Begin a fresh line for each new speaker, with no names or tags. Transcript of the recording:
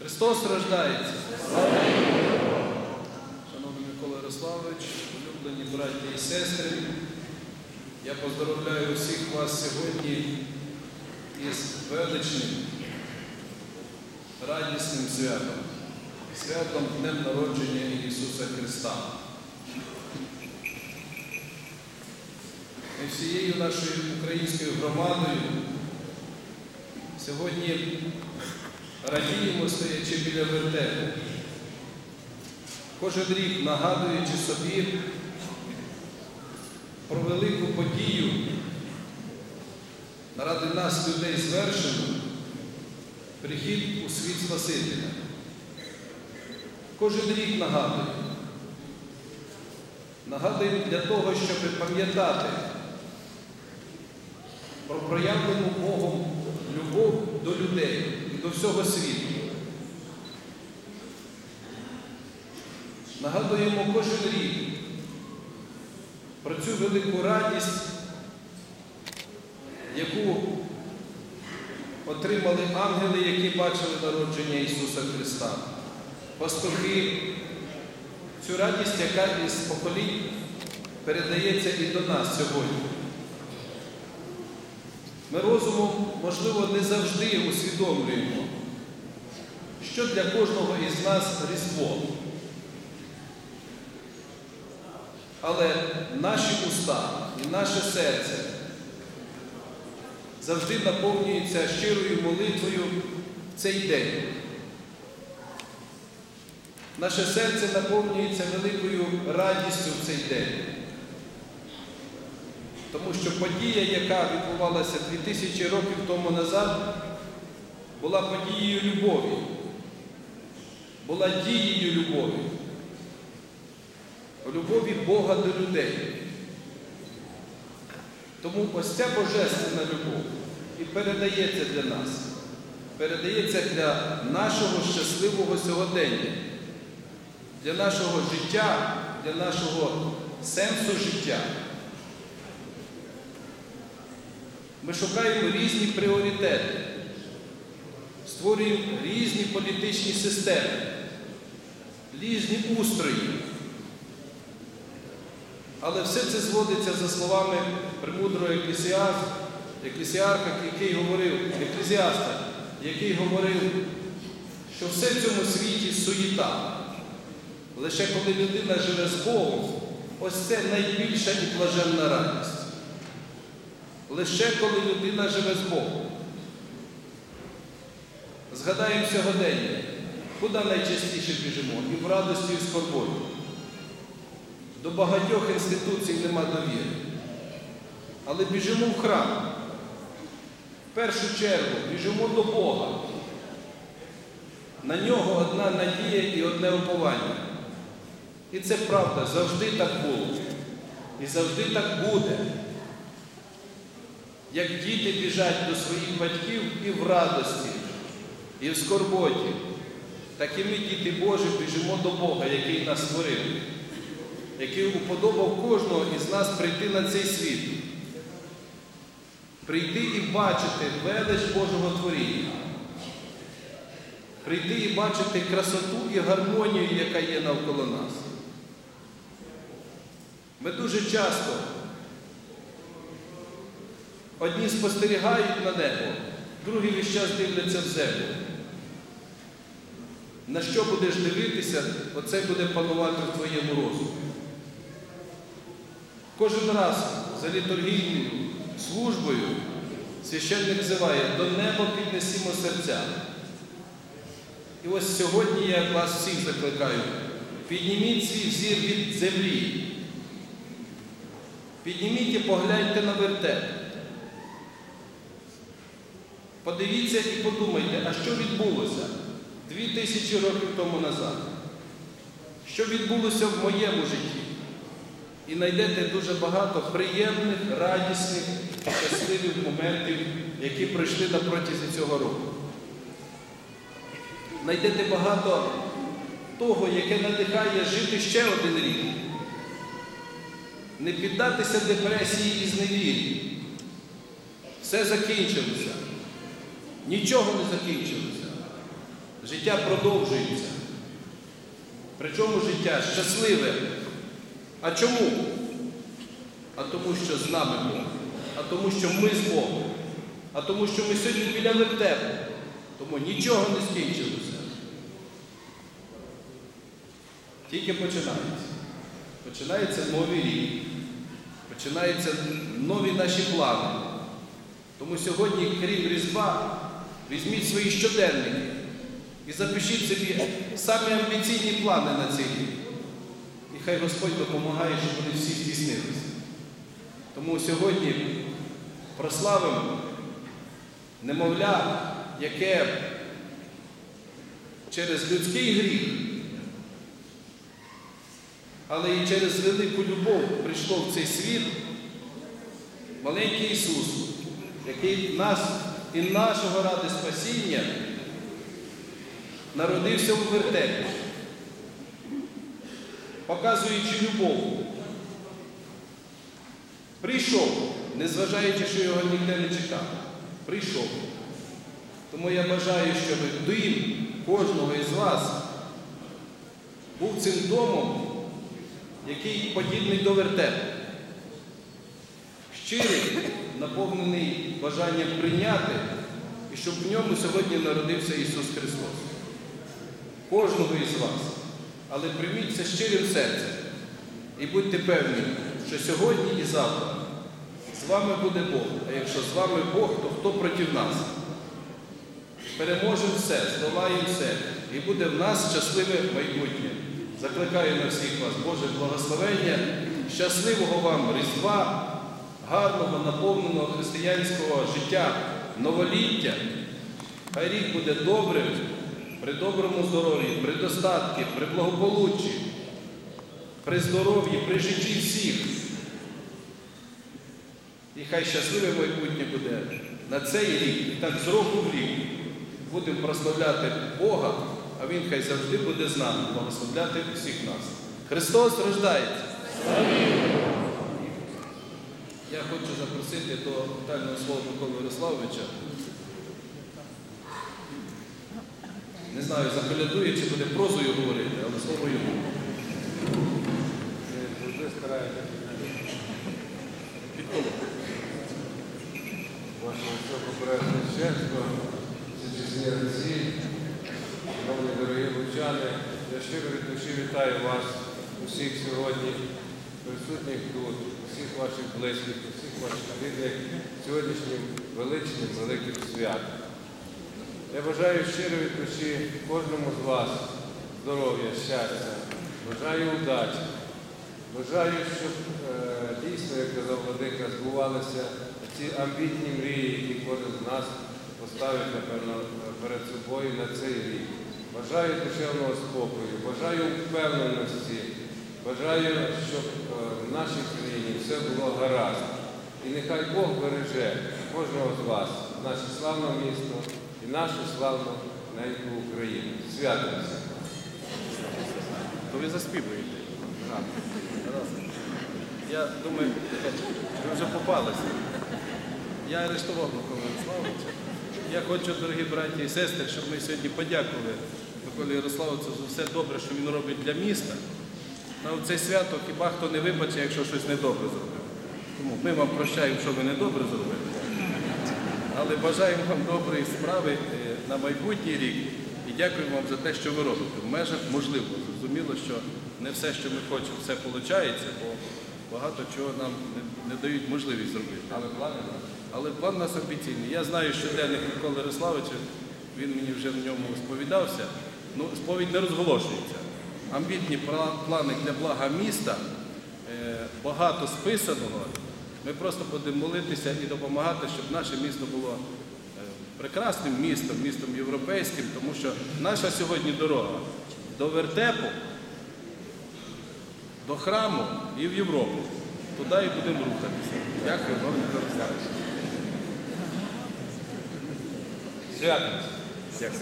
Христос рождається. Шановний Микола Ярославович, улюблені браті і сестри, я поздоровляю всіх вас сьогодні із величним, радісним святом, святом Днем народження Ісуса Христа. Ми всією нашою українською громадою сьогодні радіємо, стоячи біля вертепу. Кожен рік нагадуючи собі про велику подію ради нас, людей звершену, прихід у світ Спасителя. Кожен рік нагадує. Нагадуємо для того, щоб пам'ятати про проявлену Богом любов до людей і до всього світу. Нагадуємо кожен рік про цю велику радість, яку отримали ангели, які бачили народження Ісуса Христа. Пастухи, цю радість, яка із поколінь передається і до нас сьогодні. Ми розумом, можливо, не завжди усвідомлюємо, що для кожного із нас Різдво. Але наші уста і наше серце завжди наповнюються щирою молитвою в цей день. Наше серце наповнюється великою радістю в цей день. Тому що подія, яка відбувалася 2000 років тому назад, була подією любові, була дією любові, любові Бога до людей. Тому ось ця божественна любов і передається для нас, передається для нашого щасливого сьогодення, для нашого життя, для нашого сенсу життя. Ми шукаємо різні пріоритети, створюємо різні політичні системи, різні устрої. Але все це зводиться за словами премудрого еклесіарха, який говорив, еклезіаста, який говорив, що все в цьому світі суєта. Лише коли людина живе з Богом, ось це найбільша і блаженна радість. Лише коли людина живе з Богом. Згадаємо сьогодення, куди найчастіше біжимо? І в радості, і в скорботі. До багатьох інституцій нема довіри. Але біжимо в храм. В першу чергу біжимо до Бога. На нього одна надія і одне уповання. І це правда, завжди так було. І завжди так буде. Як діти біжать до своїх батьків і в радості, і в скорботі, так і ми, діти Божі, біжимо до Бога, який нас створив, який уподобав кожного із нас прийти на цей світ, прийти і бачити велич Божого творіння, прийти і бачити красоту і гармонію, яка є навколо нас. Ми дуже часто Одні спостерігають на небо, другі весь час дивляться в землю. На що будеш дивитися, оце буде панувати в твоєму розумі. Кожен раз за літургійною службою священник взиває, до неба піднесімо серця. І ось сьогодні я вас всіх закликаю, підніміть свій взір від землі. Підніміть і погляньте на вертеп. Подивіться і подумайте, а що відбулося дві тисячі років тому назад? Що відбулося в моєму житті? І знайдете дуже багато приємних, радісних, щасливих моментів, які пройшли на протязі цього року. Знайдете багато того, яке надихає жити ще один рік. Не піддатися депресії і зневірі. Все закінчилося. Нічого не закінчилося. Життя продовжується. Причому життя щасливе. А чому? А тому, що з нами Бог. А тому, що ми з Богом. А тому, що ми сьогодні біля вертепу. Тому нічого не скінчилося. Тільки починається. Починається новий рік. Починаються нові наші плани. Тому сьогодні, крім Різдва, візьміть свої щоденники і запишіть собі самі амбіційні плани на цей рік. І хай Господь допомагає, щоб вони всі здійснилися. Тому сьогодні прославимо немовля, яке через людський гріх, але і через велику любов прийшло в цей світ маленький Ісус, який нас і нашого ради спасіння народився у вертепі, показуючи любов. Прийшов, незважаючи, що його ніде не чекав. Прийшов. Тому я бажаю, щоб дім кожного із вас був цим домом, який подібний до вертепу. Щирий, наповнений бажанням прийняти, і щоб в ньому сьогодні народився Ісус Христос. Кожного із вас. Але прийміть це щирим серцем. І будьте певні, що сьогодні і завтра з вами буде Бог. А якщо з вами Бог, то хто проти нас? Переможемо все, здолаємо все. І буде в нас щасливе майбутнє. Закликаю на всіх вас Боже благословення, щасливого вам Різдва, гарного, наповненого християнського життя, новоліття. Хай рік буде добрим, при доброму здоров'ї, при достатку, при благополуччі, при здоров'ї, при житті всіх. І хай щасливе майбутнє буде на цей рік, і так з року в рік будемо прославляти Бога, а Він хай завжди буде з нами, благословляти всіх нас. Христос рождається. Я хочу запросити до вітального слова Миколи Ярославовича. Не знаю, заколядує чи буде прозою говорити, але слово йому.
ваше високобережне щастя, чесні отці, шановні дорогі лучани. Я щиро від душі вітаю вас, усіх сьогодні, присутніх тут, усіх ваших близьких, усіх ваших рідних сьогоднішнім величним великим святом. Я бажаю щиро від душі кожному з вас здоров'я, щастя, бажаю удачі. Бажаю, щоб е, дійсно, як казав Владика, збувалися ці амбітні мрії, які кожен з нас поставить, напевно, перед собою на цей рік. Бажаю душевного спокою, бажаю впевненості, бажаю, щоб е, в нашій країні все було гаразд. І нехай Бог береже кожного з вас, наше славне місто і нашу славну неньку Україну. Святимося!
То ви заспівуєте. Я думаю, ви вже попалися. Я арештував Микола Ярославовича. Я хочу, дорогі браті і сестри, щоб ми сьогодні подякували Миколі Ярославовичу за все добре, що він робить для міста. На це свято хіба хто не вибачить, якщо щось недобре зробив. Тому ми вам прощаємо, що ви недобре зробили. Але бажаємо вам доброї справи е, на майбутній рік і дякуємо вам за те, що ви робите. В межах можливо. Зрозуміло, що не все, що ми хочемо, все виходить, бо багато чого нам не, дають можливість зробити.
Але плани.
Але план у нас амбіційний. Я знаю, що денник Миколи Ярославовича, він мені вже в ньому сповідався. Ну, сповідь не розголошується. Амбітні плани для блага міста, е, багато списаного. Ми просто будемо молитися і допомагати, щоб наше місто було е, прекрасним містом, містом європейським, тому що наша сьогодні дорога до вертепу, до храму і в Європу. Туди і будемо рухатися. Дякую вам, Ярославович.
Святимося!
Дякую.